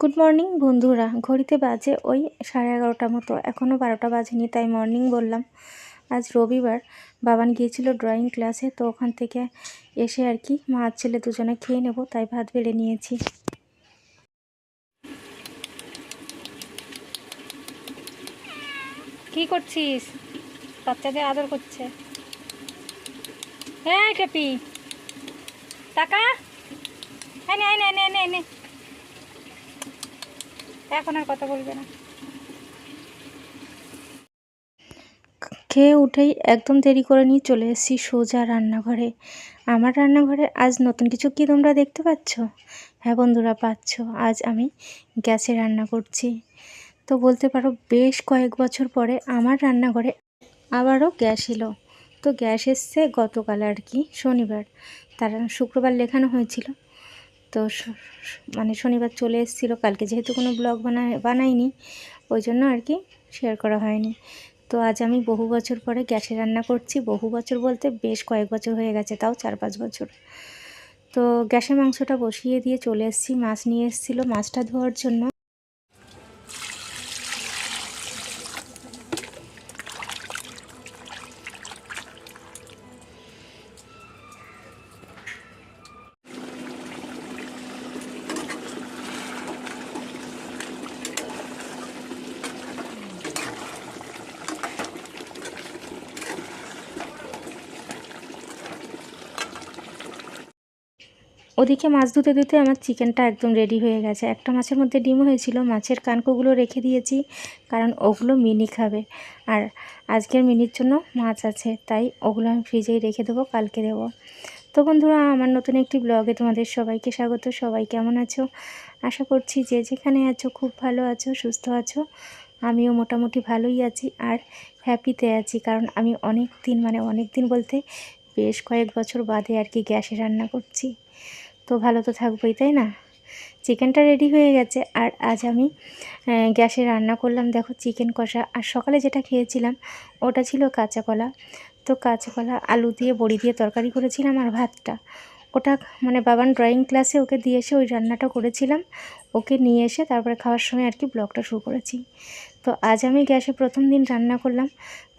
Good morning বন্ধুরা। ঘড়িতে বাজে ওই সাড়ে এগারোটা মতো। এখনও বারোটা বাজেনি, তাই মর্নিং বললাম। আজ রবিবার। বাবান গিয়েছিল ড্রয়িং ক্লাসে তো ওখান থেকে এসে আর কি মা ছেলে দুজনে খেয়ে নেব, তাই ভাত বেড়ে নিয়েছি। কি করছিস? বাচ্চাদের আদর করছে। হ্যাঁ টেপি টাকা? হ্যাঁ নে নে নে নে। এখন আর কথা বলবে না। খেয়ে উঠেই একদম দেরি করে নিয়ে চলে এসেছি সোজা রান্নাঘরে। আমার রান্নাঘরে আজ নতুন কিছু কি তোমরা দেখতে পাচ্ছ? হ্যাঁ বন্ধুরা, পাচ্ছ। আজ আমি গ্যাসে রান্না করছি। তো বলতে পারো, বেশ কয়েক বছর পরে আমার রান্নাঘরে আবারও গ্যাস এলো। তো গ্যাস এসছে গতকাল আর কি, শনিবার। তার শুক্রবার লেখানো হয়েছিল। তো মানে শনিবার চলে এসেছিল, কালকে যেহেতু কোনো ব্লগ বানায় বানাইনি, ওই জন্য আর কি শেয়ার করা হয়নি। তো আজ আমি বহু বছর পরে গ্যাসে রান্না করছি, বহু বছর বলতে বেশ কয়েক বছর হয়ে গেছে, তাও চার পাঁচ বছর। তো গ্যাসে মাংসটা বসিয়ে দিয়ে চলে এসেছি, মাছ নিয়ে এসেছিল, মাছটা ধোয়ার জন্য। ওদিকে মাছ ধুতে ধুতে আমার চিকেনটা একদম রেডি হয়ে গেছে। একটা মাছের মধ্যে ডিম হয়েছিল, মাছের কানকোগুলো রেখে দিয়েছি, কারণ ওগুলো মিনি খাবে। আর আজকের মিনির জন্য মাছ আছে, তাই ওগুলো আমি ফ্রিজেই রেখে দেবো, কালকে দেবো। তো বন্ধুরা, আমার নতুন একটি ব্লগে তোমাদের সবাইকে স্বাগত। সবাই কেমন আছো? আশা করছি যে যেখানে আছো, খুব ভালো আছো, সুস্থ আছো। আমিও মোটামুটি ভালোই আছি আর হ্যাপিতে আছি, কারণ আমি অনেক দিন মানে অনেক দিন বলতে বেশ কয়েক বছর বাদে আর কি গ্যাসে রান্না করছি। তো ভালো তো থাকবোই, তাই না? চিকেনটা রেডি হয়ে গেছে, আর আজ আমি গ্যাসে রান্না করলাম, দেখো চিকেন কষা। আর সকালে যেটা খেয়েছিলাম, ওটা ছিল কাঁচা কলা তো কাঁচা কলা আলু দিয়ে, বড়ি দিয়ে তরকারি করেছিলাম আর ভাতটা। ওটা মানে বাবান ড্রয়িং ক্লাসে ওকে দিয়ে এসে ওই রান্নাটা করেছিলাম। ওকে নিয়ে এসে তারপরে খাওয়ার সময় আর কি ব্লগটা শুরু করেছি। তো আজ আমি গ্যাসে প্রথম দিন রান্না করলাম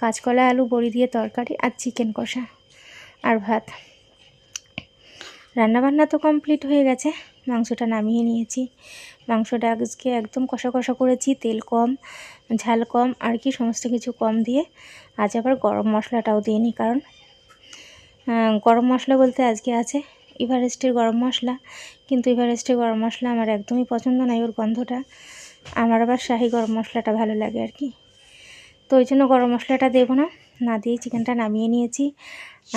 কাঁচকলা, আলু, বড়ি দিয়ে তরকারি আর চিকেন কষা আর ভাত। রান্নাবান্না তো কমপ্লিট হয়ে গেছে। মাংসটা নামিয়ে নিয়েছি। মাংসটা আজকে একদম কষা কষা করেছি তেল কম ঝাল কম আর কি সমস্ত কিছু কম দিয়ে। আজ আবার গরম মশলাটাও দিইনি কারণ আহ, গরম মশলা বলতে আজকে আছে এভারেস্টের গরম মশলা। কিন্তু এভারেস্টের গরম মশলা আমার একদমই পছন্দ নয় ওর গন্ধটা। আমার আবার শাহি গরম মশলাটা ভালো লাগে আর কি। তো ওই জন্য গরম মশলাটা দেবো না। না দিয়ে চিকেনটা নামিয়ে নিয়েছি।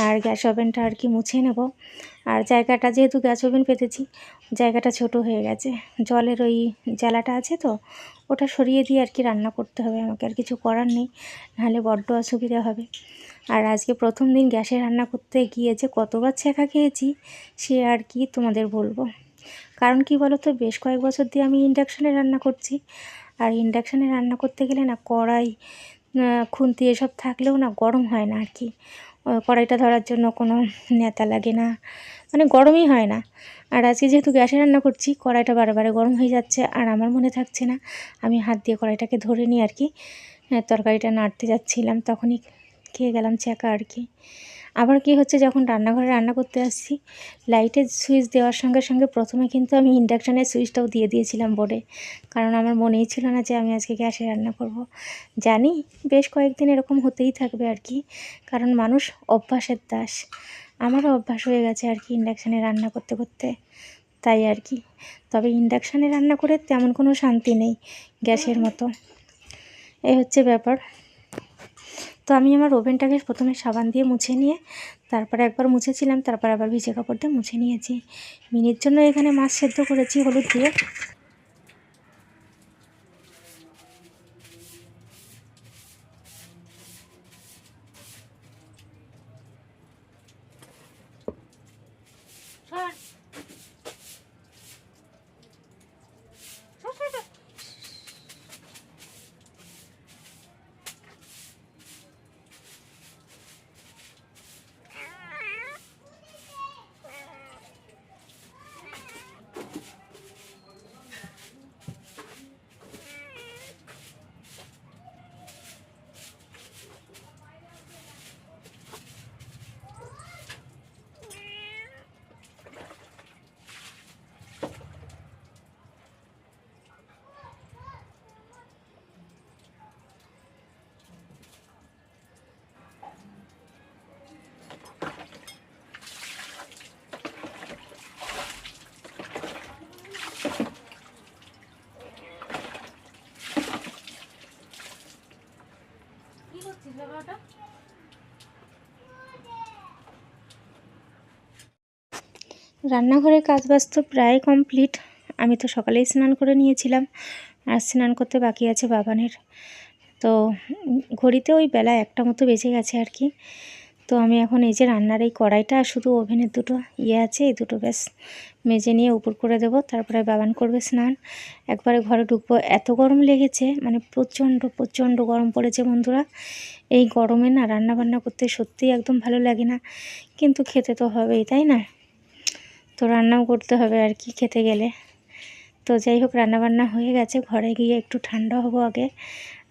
আর গ্যাস ওভেনটা আর কি মুছে নেব। আর জায়গাটা যেহেতু গ্যাস ওভেন পেতেছি, জায়গাটা ছোট হয়ে গেছে। জলের ওই জ্বালাটা আছে তো, ওটা সরিয়ে দিয়ে আর কি রান্না করতে হবে। আমাকে আর কিছু করার নেই, নাহলে বড্ড অসুবিধা হবে। আর আজকে প্রথম দিন গ্যাসে রান্না করতে গিয়ে যে কতবার ছেঁকা খেয়েছি, সে আর কি তোমাদের বলব। কারণ কি বলো তো বেশ কয়েক বছর দিয়ে আমি ইন্ডাকশানে রান্না করছি। আর ইন্ডাকশানে রান্না করতে গেলে না কড়াই খুন্তি এসব থাকলেও না গরম হয় না আর কি কড়াইটা ধরার জন্য কোনো নেতা লাগে না। মানে গরমই হয় না। আর আজকে যেহেতু গ্যাসে রান্না করছি কড়াইটা বারে গরম হয়ে যাচ্ছে আর আমার মনে থাকছে না আমি হাত দিয়ে কড়াইটাকে ধরে নিই আর কি আহ, তরকারিটা নাড়তে যাচ্ছিলাম তখনই খেয়ে গেলাম চাকা আর কি আবার কি হচ্ছে যখন রান্নাঘরে রান্না করতে আসছি লাইটের সুইচ দেওয়ার সঙ্গে সঙ্গে প্রথমে কিন্তু আমি ইন্ডাকশানের সুইচটাও দিয়ে দিয়েছিলাম বোর্ডে কারণ আমার মনেই ছিল না যে আমি আজকে গ্যাসে রান্না করব। জানি বেশ কয়েকদিন এরকম হতেই থাকবে আর কি, কারণ মানুষ অভ্যাসের দাস। আমারও অভ্যাস হয়ে গেছে আর কি ইন্ডাকশানে রান্না করতে করতে, তাই আর কি। তবে ইন্ডাকশানে রান্না করে তেমন কোনো শান্তি নেই গ্যাসের মতো। এই হচ্ছে ব্যাপার। তো আমি আমার ওভেনটাকে প্রথমে সাবান দিয়ে মুছে নিয়ে তারপরে একবার মুছেছিলাম, তারপর আবার ভিজে কাপড় দিয়ে মুছে নিয়েছি। মিনির জন্য এখানে মাছ সেদ্ধ করেছি হলুদ দিয়ে। রান্নাঘরে রান্নাঘরের কাজবাজ তো প্রায় কমপ্লিট। আমি তো সকালেই স্নান করে নিয়েছিলাম, আর স্নান করতে বাকি আছে বাবানের। তো ঘড়িতে ওই বেলা একটা মতো বেজে গেছে আর কি। তো আমি এখন এই যে রান্নার এই কড়াইটা আর শুধু ওভেনের দুটো ইয়ে আছে, এই দুটো ব্যাস মেজে নিয়ে উপর করে দেবো। তারপরে বাবান করবে স্নান। একবারে ঘরে ঢুকবো। এত গরম লেগেছে মানে প্রচণ্ড প্রচণ্ড গরম পড়েছে বন্ধুরা। এই গরমে না রান্না বান্না করতে সত্যিই একদম ভালো লাগে না। কিন্তু খেতে তো হবেই, তাই না? তো রান্নাও করতে হবে আর কি খেতে গেলে। তো যাই হোক, রান্নাবান্না হয়ে গেছে। ঘরে গিয়ে একটু ঠান্ডা হব আগে।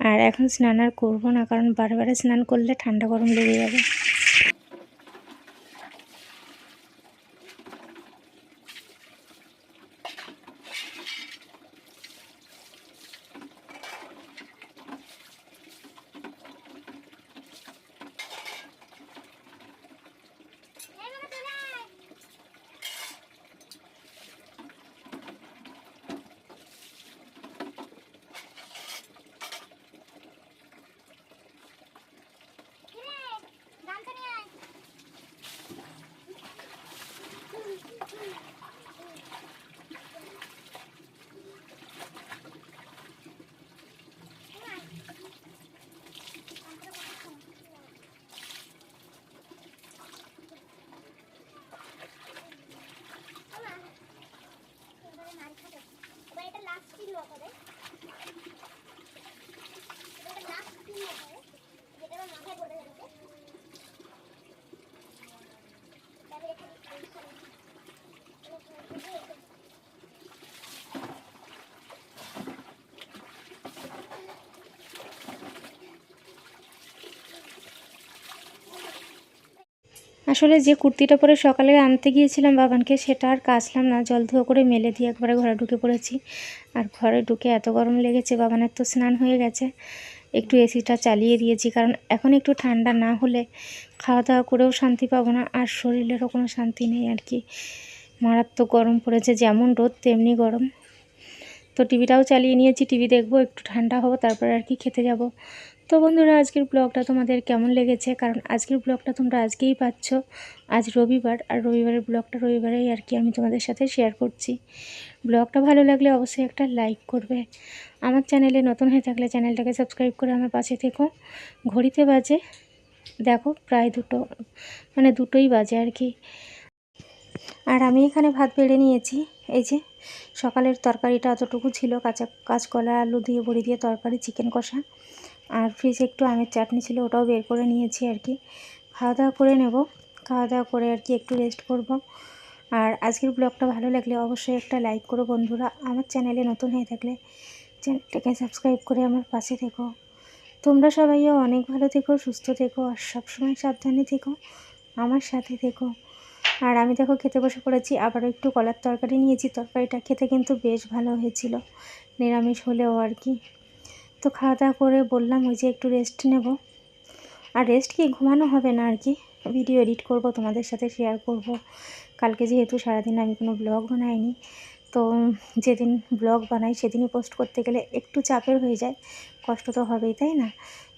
আর এখন স্নান আর করব না, কারণ বারবারে স্নান করলে ঠান্ডা গরম লেগে যাবে। আসলে যে কুর্তিটা পরে সকালে আনতে গিয়েছিলাম বাবানকে সেটা আর কাচলাম না। জল ধুয়ে করে মেলে দিয়ে একবারে ঘরে ঢুকে পড়েছি। আর ঘরে ঢুকে এত গরম লেগেছে বাবানের তো স্নান হয়ে গেছে। একটু এসিটা চালিয়ে দিয়েছি, কারণ এখন একটু ঠান্ডা না হলে খাওয়া দাওয়া করেও শান্তি পাবো না, আর শরীরেরও কোনো শান্তি নেই আর কি। মারাত্মক গরম পড়েছে, যেমন রোদ তেমনি গরম। তো টিভিটাও চালিয়ে নিয়েছি, টিভি দেখব, একটু ঠান্ডা হব, তারপরে আর কি খেতে যাব। তো বন্ধুরা, আজকের ব্লগটা তোমাদের কেমন লেগেছে? কারণ আজকের ব্লগটা তোমরা আজকেই পাচ্ছ। আজ রবিবার, আর রবিবারের ব্লগটা রবিবারেই আর কি আমি তোমাদের সাথে শেয়ার করছি। ব্লগটা ভালো লাগলে অবশ্যই একটা লাইক করবে। আমার চ্যানেলে নতুন হয়ে থাকলে চ্যানেলটাকে সাবস্ক্রাইব করে আমার পাশে থেকো। ঘড়িতে বাজে, দেখো প্রায় দুটো মানে দুটোই বাজে আর কি। আর আমি এখানে ভাত বেড়ে নিয়েছি। এই যে, সকালের তরকারিটা অতটুকু ছিল, কাঁচা, কাঁচকলা, আলু দিয়ে, বড়ি দিয়ে তরকারি চিকেন কষা। আর ফ্রিজে একটু আমের চাটনি ছিল ওটাও বের করে নিয়েছি আর কি। খাওয়া দাওয়া করে নেব। খাওয়া দাওয়া করে আর কি একটু রেস্ট করব। আর আজকের ব্লগটা ভালো লাগলে অবশ্যই একটা লাইক করো বন্ধুরা। আমার চ্যানেলে নতুন হয়ে থাকলে চ্যানেলটাকে সাবস্ক্রাইব করে আমার পাশে থেকো। তোমরা সবাইও অনেক ভালো থেকো, সুস্থ থেকো আর সবসময় সাবধানে থেকো, আমার সাথে থেকো। আর আমি দেখো খেতে বসে পড়েছি, আবারও একটু কলার তরকারি নিয়েছি। তরকারিটা খেতে কিন্তু বেশ ভালো হয়েছিল, নিরামিষ হলেও আর কি। তো খাওয়া দাওয়া করে বললাম ওই যে একটু রেস্ট নেব। আর রেস্ট কি ঘুমানো হবে না আর কি? ভিডিও এডিট করব, তোমাদের সাথে শেয়ার করব। কালকে যেহেতু সারাদিন আমি কোনো ব্লগ বানাইনি, তো যেদিন ব্লগ বানাই সেদিনই পোস্ট করতে গেলে একটু চাপের হয়ে যায়। কষ্ট তো হবেই, তাই না?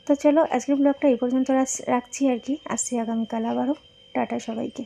তো চলো আজকের ব্লগটা এই পর্যন্ত রাখছি আর কি। আসছি আগামীকাল আবারও। টাটা সবাইকে।